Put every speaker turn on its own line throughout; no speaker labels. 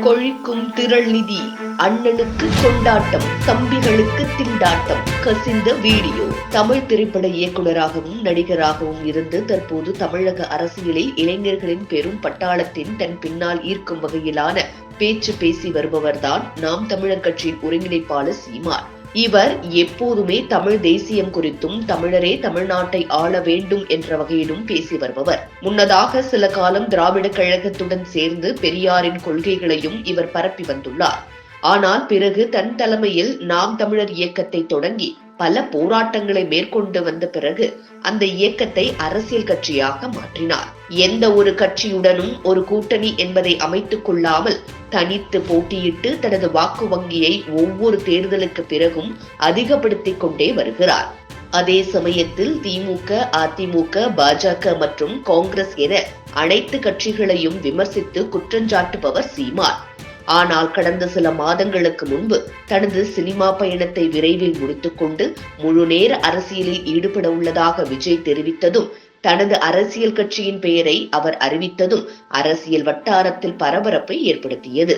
கொழிக்கும் திரள் நிதி அண்ணனுக்கு கொண்டாட்டம் தம்பிகளுக்கு திண்டாட்டம். கசிந்த வீடியோ. தமிழ் திரைப்பட இயக்குனராகவும் நடிகராகவும் இருந்து தற்போது தமிழக அரசியலில் இளைஞர்களின் பெரும் பட்டாளத்தின் தன் பின்னால் ஈர்க்கும் வகையிலான பேச்சு பேசி வருபவர்தான் நாம் தமிழர் கட்சியின் ஒருங்கிணைப்பாளர் சீமான். இவர் எப்போதுமே தமிழ் தேசியம் குறித்தும் தமிழரே தமிழ்நாட்டை ஆள வேண்டும் என்ற வகையிலும் பேசி வருபவர். முன்னதாக சில காலம் திராவிட கழகத்துடன் சேர்ந்து பெரியாரின் கொள்கைகளையும் இவர் பரப்பி வந்துள்ளார். ஆனால் பிறகு தன் தலைமையில் நாம் தமிழர் இயக்கத்தை தொடங்கி பல போராட்டங்களை மேற்கொண்டு வந்த பிறகு அந்த இயக்கத்தை அரசியல் கட்சியாக மாற்றினார். எந்த ஒரு கட்சியுடனும் ஒரு கூட்டணி என்பதை அமைத்துக் கொள்ளாமல் தனித்து போட்டியிட்டு தனது வாக்கு வங்கியை ஒவ்வொரு தேர்தலுக்கு பிறகும் அதிகப்படுத்திக் கொண்டே வருகிறார். அதே சமயத்தில் திமுக அதிமுக பாஜக மற்றும் காங்கிரஸ் என அனைத்து கட்சிகளையும் விமர்சித்து குற்றஞ்சாட்டுபவர் சீமான். ஆனால் கடந்த சில மாதங்களுக்கு முன்பு தனது சினிமா பயணத்தை விரைவில் முடித்துக்கொண்டு முழு நேர அரசியலில் ஈடுபட உள்ளதாக விஜய் தெரிவித்ததும் தனது அரசியல் கட்சியின் பெயரை அவர் அறிவித்ததும் அரசியல் வட்டாரத்தில் பரபரப்பை ஏற்படுத்தியது.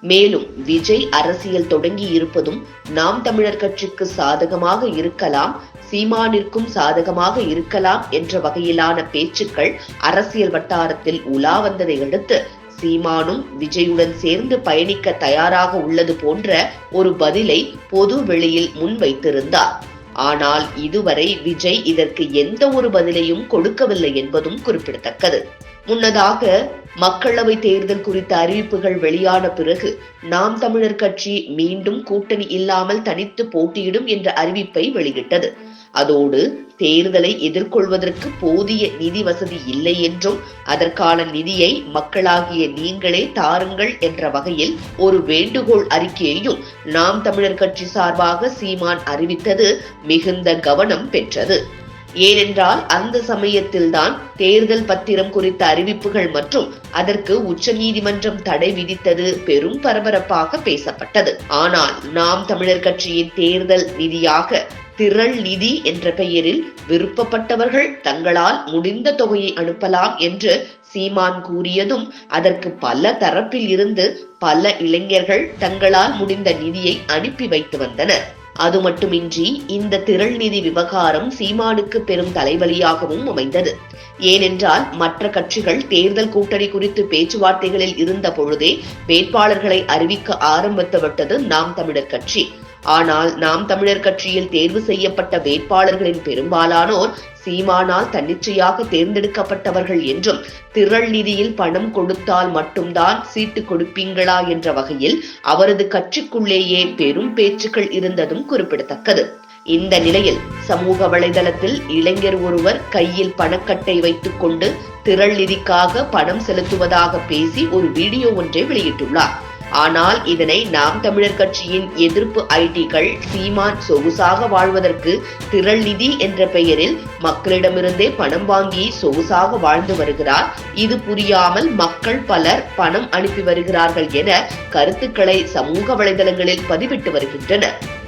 மேலும் விஜய் அரசியல் தொடங்கி இருப்பதும் நாம் தமிழர் கட்சிக்கு சாதகமாக இருக்கலாம் சீமானிற்கும் சாதகமாக இருக்கலாம் என்ற வகையிலான பேச்சுக்கள் அரசியல் வட்டாரத்தில் உலா வந்ததை அடுத்து சீமானும் விஜயுடன் சேர்ந்து பயணிக்க தயாராக உள்ளது போன்ற ஒரு பதிலை பொது வெளியில் முன்வைத்திருந்தார். ஆனால் இதுவரை விஜய் இதற்கு எந்த ஒரு பதிலையும் கொடுக்கவில்லை என்பதும் குறிப்பிடத்தக்கது. முன்னதாக மக்களவை தேர்தல் குறித்த அறிவிப்புகள் வெளியான பிறகு நாம் தமிழர் கட்சி மீண்டும் கூட்டணி இல்லாமல் தனித்து போட்டியிடும் என்ற அறிவிப்பை வெளியிட்டது. அதோடு தேர்தலை எதிர்கொள்வதற்கு போதிய நிதி வசதி இல்லை என்றும் அதற்கான நிதியை மக்களாகிய நீங்களே தாருங்கள் என்ற வகையில் ஒரு வேண்டுகோள் அறிக்கையையும் நாம் தமிழர் கட்சி சார்பாக சீமான் அறிவித்தது மிகுந்த கவனம் பெற்றது. ஏனென்றால் அந்த சமயத்தில்தான் தேர்தல் பத்திரம் குறித்த அறிவிப்புகள் மற்றும் அதற்கு உச்சநீதிமன்றம் தடை விதித்தது பெரும் பரபரப்பாக பேசப்பட்டது. ஆனால் நாம் தமிழர் கட்சியின் தேர்தல் நிதியாக திரள் நிதி என்ற பெயரில் விருப்பப்பட்டவர்கள் தங்களால் முடிந்த தொகையை அனுப்பலாம் என்று சீமான் கூறியதும் அதற்கு பல தரப்பில் இருந்து பல இளைஞர்கள் தங்களால் முடிந்த நிதியை அனுப்பி வைத்து வந்தனர். அது மட்டுமின்றி இந்த திரள் நிதி விவகாரம் சீமானுக்கு பெரும் தலைவலியாகவும் அமைந்தது. ஏனென்றால் மற்ற கட்சிகள் தேர்தல் கூட்டணி குறித்து பேச்சுவார்த்தைகளில் இருந்த பொழுதே வேட்பாளர்களை அறிவிக்க ஆரம்பித்து விட்டது நாம் தமிழர் கட்சி. ஆனால் நாம் தமிழர் கட்சியில் தேர்வு செய்யப்பட்ட வேட்பாளர்களின் பெரும்பாலானோர் சீமானால் தன்னிச்சையாக தேர்ந்தெடுக்கப்பட்டவர்கள் என்றும் திரள் நிதியில் பணம் கொடுத்தால் மட்டும்தான் சீட்டு கொடுப்பீங்களா என்ற வகையில் அவரது கட்சிக்குள்ளேயே பெரும் பேச்சுக்கள் இருந்ததும் குறிப்பிடத்தக்கது. இந்த நிலையில் சமூக வலைதளத்தில் இளைஞர் ஒருவர் கையில் பணக்கட்டை வைத்துக் கொண்டு திரள் நிதிக்காக பணம் செலுத்துவதாக பேசி ஒரு வீடியோ ஒன்றை வெளியிட்டுள்ளார். ஆனால் இதனை நாம் தமிழர் கட்சியின் எதிர்ப்பு ஐடிகள் சீமான் சொகுசாக வாழ்வதற்கு திரள் நிதி என்ற பெயரில் மக்களிடமிருந்தே பணம் வாங்கி சொகுசாக வாழ்ந்து வருகிறார். இது புரியாமல் மக்கள் பலர் பணம் அனுப்பி வருகிறார்கள் என கருத்துக்களை சமூக வலைதளங்களில் பதிவிட்டு வருகின்றனர்.